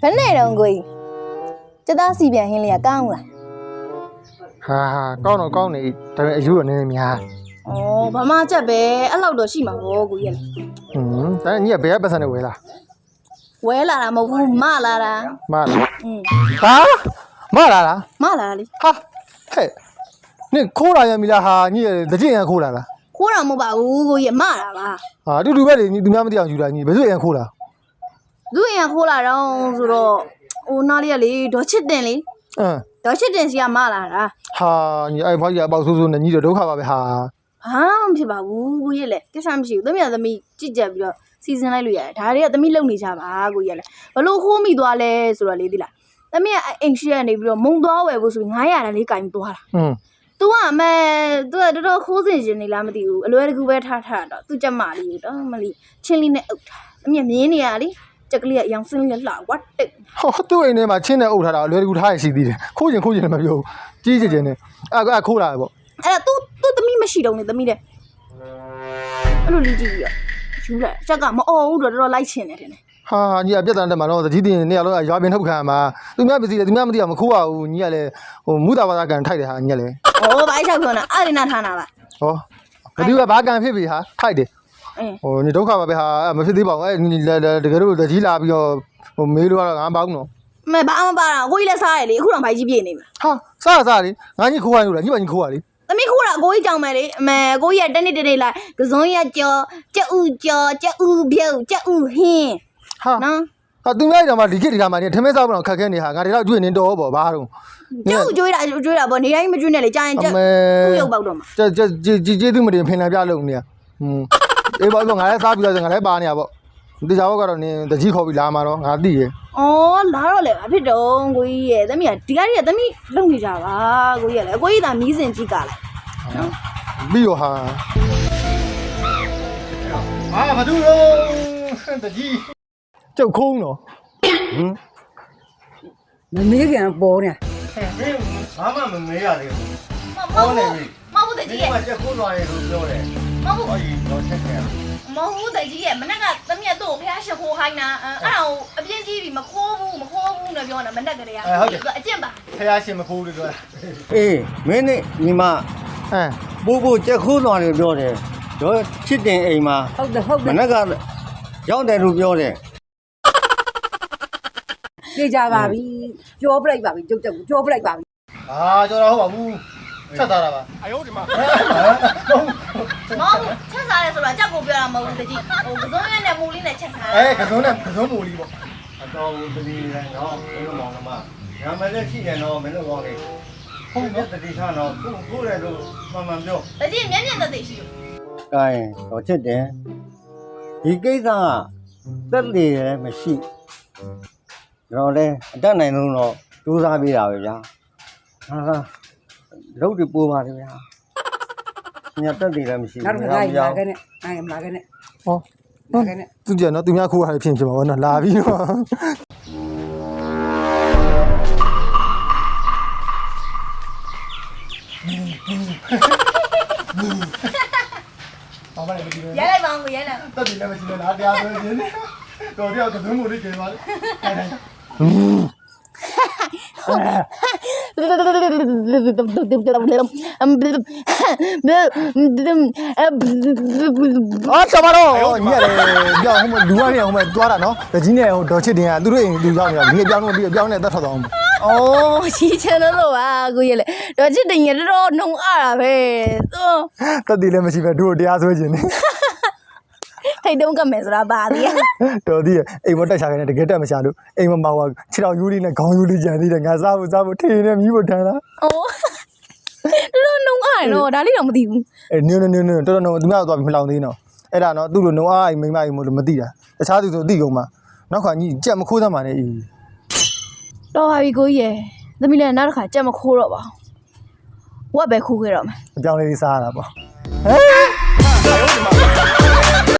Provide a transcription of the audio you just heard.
ဘယ်နဲ့တော့ကိုကြီးကျက်သားစီပြန်ဟင်းလေးကကောင်းလားဟာဟာကောင်းတော့ကောင်းနေဒါပေမဲ့အယူကနည်းနည်းများဩဘာမှချက်ပဲအဲ့လောက်တော့ရှိမှာဘောကိုကြီးကလည်းဟွန်းဒါညီကဘယ်ကပတ်စံနဲ့ဝယ်လားဝဲလာတာမဟုတ်ဘူးမလာတာမလားอืมဟာမလားလားမလာတာလေဟာဟဲ့နင်ခိုးလာရမီလားဟာညီတကြင်ရန်ခိုးလာလား ခိုးတာမဟုတ်ပါဘူးကိုကြီးကမလာပါဟာအတူတူပဲလေညီသူများမသိအောင်ယူလာညီဘယ်သူရန်ခိုးလာသူ့ရင်ခိုးလာတော့ဆိုတော့ဟိုနားလေးကလေဒေါ်ချစ်တင်လေအင်းဒေါ်ချစ်တင်စီကမလာတာဟာညီအဲ့ဖွားကြီးအပေါက်ဆိုးဆိုးနဲ့ညီတော့ဒုက္ခပါပဲဟာဘာမှမဖြစ်ပါဘူးကိုကြီးကလည်းကိစ္စမရှိဘူးသမီးကသမီးကြည့်ကြပြီးတော့စီစဉ်လိုက်လို့ရတယ်ဒါတွေကသမီးလုံနေကြပါကိုကြီးကလည်းဘလို့ခိုးမိသွားလဲဆိုတော့လေဒီလားသမီးကအိမ်ရှိရနေပြီးတော့မုံသွားဝယ်ဖို့ဆိုပြီး900တန်းလေးကင်သွားတာอืม သူကမဲသူကတော်တော်ခိုးစင်ရှင်နေလားမသိဘူးအလွယ်တကူပဲထားထားတော့သူကြက်မလေးကိုတော့မလီချင်းလေးနဲ့အုပ်ထားအမြင်မြင်နေရလေကြက်ကလေးကရောင်စင်းလေးလှဝတ်တက်ဟောသူ့အိမ်ထဲမှာချင်းနဲ့အုပ်ထားတာအလွယ်တကူထားရရှိသေးတယ်ခိုးရှင်ခိုးရှင်လည်းမပြောဘူးကြီးကြီးချင်းနဲ့အဲအဲခိုးတာပဲပေါ့အဲ့ဒါသူသူသမီးမရှိတော့နေသမီးတဲ့အဲ့လိုလေးကြီးပြီးတော့ယူလိုက်ကြက်ကမအောင်ဘူးတော့တော်တော်လိုက်ချင်တယ်တင်တယ်ဟာညီအပြက်တန်းတက်မှာတော့တတိတင်နေရလို့ရွာပြင်ထုတ်ခံမှာသူများပစ္စည်းလည်းသူများမသိအောင်မခိုးရဘူးညီကလည်းဟိုမူတာဝါဒကန်ထိုက်တယ်ဟာညီကလည်း ဩဘာလျှောက်ပြောနေတာအာရနာထားနာလားဟောဘယ်သူကဘာကန်ဖြစ်ပြီဟာထိုက်တယ်။အင်းဟိုညီဒုက္ခပါပဲဟာအဲ့မဖြစ်သေးပါဘူးအဲ့ညီတကယ်လို့တကြီးလာပြီးတော့ဟိုမေးလို့ကတော့ငါမပေါင်းတော့မဲဘာမှမပါတာကိုကြီးလည်းစားရလေအခုတော့ဘိုက်ကြီးပြေနေမှာဟာစားစားလေငါညီခိုးရလို့လားညီမညီခိုးရလေ။သမီးခိုးတာကိုကြီးကြောင်မယ်လေအမဲကိုကြီးကတနေ့တနေ့လာကစုံရကြောကြက်ဥကြောကြက်ဥပြုတ်ကြက်ဥဟင်းဟာနော် ဟာသူများတောင်မှဒီခေတ်ဒီခါမှနေထမင်းစားဖို့တော့ခက်ခဲနေဟာငါတွေတော့ကျွေးနေတော့ပေါ့ဘာတော့ကြက်ဥကျွေးတာကျွေးတာပေါ့နေတိုင်းမကျွေးနဲ့လေကြာရင်အကြက်မေဥရုပ်ပေါက်တော့မှာကြက်ကြက်ကြည်ကြည်သူမတင်ဖင်လာပြလို့နေဟွန်းအေးပေါ့ပေါ့ငါလည်းစားပြီးတော့ငါလည်းပါနေရပေါ့ဒီကြောက်ကတော့နင်တကြီးခေါ်ပြီးလာမှာတော့ငါသိရဲ့။ဩလာတော့လေဘာဖြစ်တော့ကိုကြီးရဲ့သမီးကဒီကကြီးကသမီးလုံနေကြပါကိုကြီးကလည်းကိုကြီးသာမီးစင်ကြည့်ကလားပြီးတော့ဟာအာဘာတူတော့တကြီး ကျုပ်ခုံးတော့မမေးခင်ပေါ်နေဘာမှမမေးရသေးဘူး။မဟုတ်ဘူးမဟုတ်ဘူးတဒီကြီးရဲ့မှာချက်ခိုးသွားတယ်လို့ပြောတယ်မဟုတ်ဘူးဟောဒီတော့ချက်ခဲ့မဟုတ်ဘူးတကြီးရဲ့မနက်ကသမီးကသူ့ကိုဖះရှခိုးခိုင်းတာအဲ့ဒါကိုအပြင်းကြီးပြီးမခိုးဘူးမခိုးဘူးနဲ့ပြောနေတာမနက်ကတည်းကအကျင့်ပါဖះရှင်မခိုးလို့ပြောတာအေးမင်းနဲ့ညီမဟမ်ပို့ဖို့ချက်ခိုးသွားတယ်ပြောတယ်တော့ချစ်တင်အိမ်မှာဟုတ်တယ်ဟုတ်တမယ်နက်ကရောက်တယ်လို့ပြောတယ် ပြေကြပါပြီကြောပလိုက်ပါပြီကြုတ်ကြုတ်ကြောပလိုက်ပါပြီအာကြော်တော့ဟုတ်ပါဘူးချက်သားတာပါမဟုတ်ဘူးချက်စားရဲဆိုတာကြောက်ကိုပြောတာမဟုတ်ဘူးတကြီးဟိုကစုံရနဲ့မူလေးနဲ့ချက်စားအဲကစုံနဲ့ကစုံမူလီပေါ့အတော်ဘူးတတိလည်းတော့ဘယ်လိုမောင်မညာမလည်းရှိတယ်တော့မင်းတို့ကောင်းလေဟုတ်ကဲ့တတိထားတော့ကိုကိုလည်းလို့မှန်မှန်ပြောတကြီးမျက်မြင်သက်သေရှိလို့ကဲတော့ချစ်တယ်ဒီကိစ္စကသက်လေလည်းမရှိ တော့လေအတက်နိုင်လို့တော့စူးစမ်းပေးတာပဲဗျာဟာဟာရုပ်တွေပိုးပါတယ်ဗျာညတက်တယ်လည်းမရှိနောက်တစ်ခါလာခဲ့နဲ့အဲလာခဲ့နဲ့ဟောလာခဲ့နဲ့သူကြနော်သူများခိုးရတယ်ဖြစ်ဖြစ်ပါဘောနော်လာပြီးတော့ဘာမှလည်းမကြည့်ဘူးရဲလိုက်ပါအောင်ကိုရဲလိုက်တက်တယ်လည်းမကြည့်ဘူးလားတရားဆွဲခြင်းတော်တရားကစုံမူလေးကျင်ပါလေ အဲ့ဒါအော်တမတော့ညီရတယ်ပြောင်းဟိုလူကနေဟိုမဲ့သွားတာနော်တကြီးနဲ့ဟိုဒေါ်ချစ်တင်ကသူတို့အိမ်လူရောက်နေတာဒီပြောင်းတော့ပြီးပြောင်းနေတက်ထွက်သွားအောင်။အော်ရှိချင်လို့ပါကိုရဲလေ။တော့ချစ်တင်ရတော့နှုံအားတာပဲ။သို့တက်တယ်လည်းမရှိပဲတို့တရားဆွဲခြင်းနေ ထိတ်တုံးကမယ်ဆိုတာပါသေးရဲ့တော်သေးရဲ့အိမ်မတက်ချာကနေတကယ်တက်မချလို့အိမ်မမောင်ကခြေတော်ယူလေးနဲ့ခေါင်းယူလေးကြံသေးတယ်ငါစားဖို့စားဖို့ထင်းနေမြည်ဖို့ထမ်းတာ။အော်တော်နှုံအားရတော့ဒါလေးတော့မသိဘူးအဲနင်းနင်းနင်းတော်တော်နော်သူများတော့သွားပြီးမလောင်သေးနော်အဲ့ဒါနော်သူ့လိုနှုံအားအိမ်မိမအိမ်မလို့မသိတာတခြားသူဆိုသိကုန်မှာနောက်ခါကြီးကြက်မခိုးသမ်းပါနဲ့အေး။တော်ပါပြီကိုကြီးရဲ့။သမီးလည်းနောက်တစ်ခါကြက်မခိုးတော့ပါဘူး။ဝက်ပဲခိုးခဲ့တော့မယ်အကြောင်းလေးစားရတာပေါ့ဟမ်